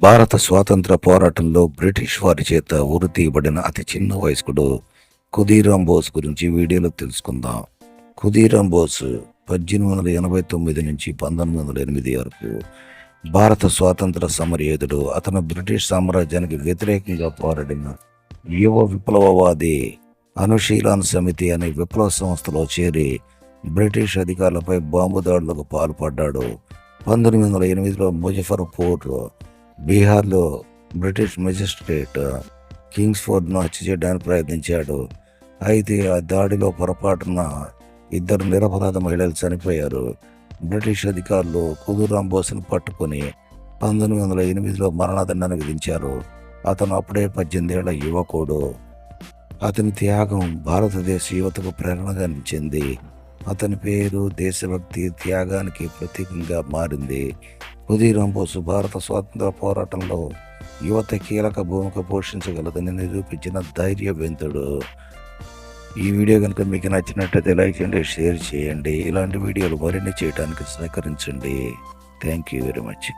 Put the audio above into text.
భారత స్వాతంత్ర పోరాటంలో బ్రిటిష్ వారి చేత ఉరి తీయబడిన అతి చిన్న వయస్కుడు కుదీరాం బోస్ గురించి వీడియోలో తెలుసుకుందాం. కుదీరాం బోస్ పద్దెనిమిది వందల ఎనభై తొమ్మిది నుంచి పంతొమ్మిది వందల ఎనిమిది వరకు భారత స్వాతంత్ర సమరయోధుడు. అతను బ్రిటిష్ సామ్రాజ్యానికి వ్యతిరేకంగా పోరాడిన యువ విప్లవవాది అనుశీలన సమితి అనే విప్లవ సంస్థలో చేరి బ్రిటిష్ అధికారులపై బాంబు దాడులకు పాల్పడ్డాడు. పంతొమ్మిది వందల ఎనిమిదిలో ముజఫర్పూర్ బీహార్లో బ్రిటిష్ మెజిస్ట్రేట్ కింగ్స్ఫోర్డ్ను హత్య చేయడానికి ప్రయత్నించాడు. అయితే ఆ దాడిలో పొరపాటున ఇద్దరు నిరపరాధ మహిళలు చనిపోయారు. బ్రిటిష్ అధికారులు కుదురాం బోస్ను పట్టుకొని పంతొమ్మిది వందల ఎనిమిదిలో మరణదండాన్ని విధించారు. అతను అప్పుడే పద్దెనిమిదేళ్ళ యువకుడు. అతని త్యాగం భారతదేశ యువతకు ప్రేరణగా నిలిచింది. అతని పేరు దేశభక్తి త్యాగానికి ప్రతీకంగా మారింది. ఖుదీరాం బోసు భారత స్వాతంత్ర పోరాటంలో యువత కీలక భూమిక పోషించగలదని నిరూపించిన ధైర్యవంతుడు. ఈ వీడియో కనుక మీకు నచ్చినట్లయితే లైక్ చేయండి షేర్ చేయండి. ఇలాంటి వీడియోలు మరిన్ని చేయడానికి సహకరించండి. Thank you very much